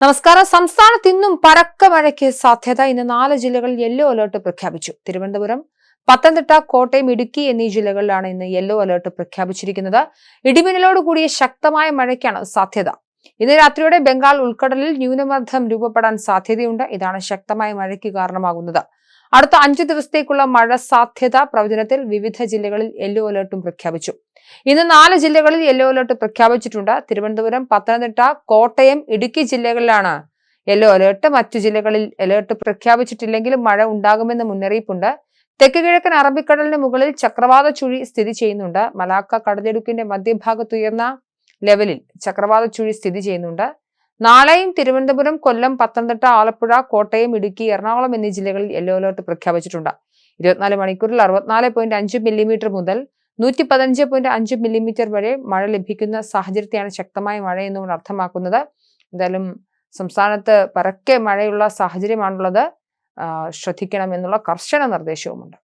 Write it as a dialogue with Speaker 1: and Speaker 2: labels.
Speaker 1: നമസ്കാരം. സംസ്ഥാനത്ത് ഇന്നും പരക്ക മഴയ്ക്ക് സാധ്യത. ഇന്ന് നാല് ജില്ലകളിൽ യെല്ലോ അലേർട്ട് പ്രഖ്യാപിച്ചു. തിരുവനന്തപുരം പത്തനംതിട്ട കോട്ടയം ഇടുക്കി എന്നീ ജില്ലകളിലാണ് ഇന്ന് യെല്ലോ അലേർട്ട് പ്രഖ്യാപിച്ചിരിക്കുന്നത്. ഇടിമിന്നലോട് കൂടിയ ശക്തമായ മഴയ്ക്കാണ് സാധ്യത. ഇന്ന് രാത്രിയോടെ ബംഗാൾ ഉൾക്കടലിൽ ന്യൂനമർദ്ദം രൂപപ്പെടാൻ സാധ്യതയുണ്ട്. ഇതാണ് ശക്തമായ മഴയ്ക്ക് കാരണമാകുന്നത്. അടുത്ത അഞ്ചു ദിവസത്തേക്കുള്ള മഴ സാധ്യത പ്രവചനത്തിൽ വിവിധ ജില്ലകളിൽ യെല്ലോ അലേർട്ടും പ്രഖ്യാപിച്ചു. ഇന്ന് നാല് ജില്ലകളിൽ യെല്ലോ അലേർട്ട് പ്രഖ്യാപിച്ചിട്ടുണ്ട്. തിരുവനന്തപുരം പത്തനംതിട്ട കോട്ടയം ഇടുക്കി ജില്ലകളിലാണ് യെല്ലോ അലേർട്ട്. മറ്റു ജില്ലകളിൽ അലേർട്ട് പ്രഖ്യാപിച്ചിട്ടില്ലെങ്കിലും മഴ ഉണ്ടാകുമെന്ന് മുന്നറിയിപ്പുണ്ട്. തെക്ക് കിഴക്കൻ അറബിക്കടലിന് മുകളിൽ ചക്രവാത ചുഴി സ്ഥിതി ചെയ്യുന്നുണ്ട്. മലാക്ക കടലിടുക്കിന്റെ മധ്യഭാഗത്തുയർന്ന ലെവലിൽ ചക്രവാത ചുഴി സ്ഥിതി ചെയ്യുന്നുണ്ട്. നാളെയും തിരുവനന്തപുരം കൊല്ലം പത്തനംതിട്ട ആലപ്പുഴ കോട്ടയം ഇടുക്കി എറണാകുളം എന്നീ ജില്ലകളിൽ യെല്ലോ അലേർട്ട് പ്രഖ്യാപിച്ചിട്ടുണ്ട്. ഇരുപത്തിനാല് മണിക്കൂറിൽ അറുപത്തിനാല് പോയിന്റ് അഞ്ച് മില്ലിമീറ്റർ മുതൽ നൂറ്റി പതിനഞ്ച് പോയിന്റ് അഞ്ച് മില്ലിമീറ്റർ വരെ മഴ ലഭിക്കുന്ന സാഹചര്യത്തെയാണ് ശക്തമായ മഴ എന്നുകൊണ്ട് അർത്ഥമാക്കുന്നത്. എന്തായാലും സംസ്ഥാനത്ത് പരക്കെ മഴയുള്ള സാഹചര്യമാണുള്ളത്. ശ്രദ്ധിക്കണം എന്നുള്ള കർശന നിർദ്ദേശവുമുണ്ട്.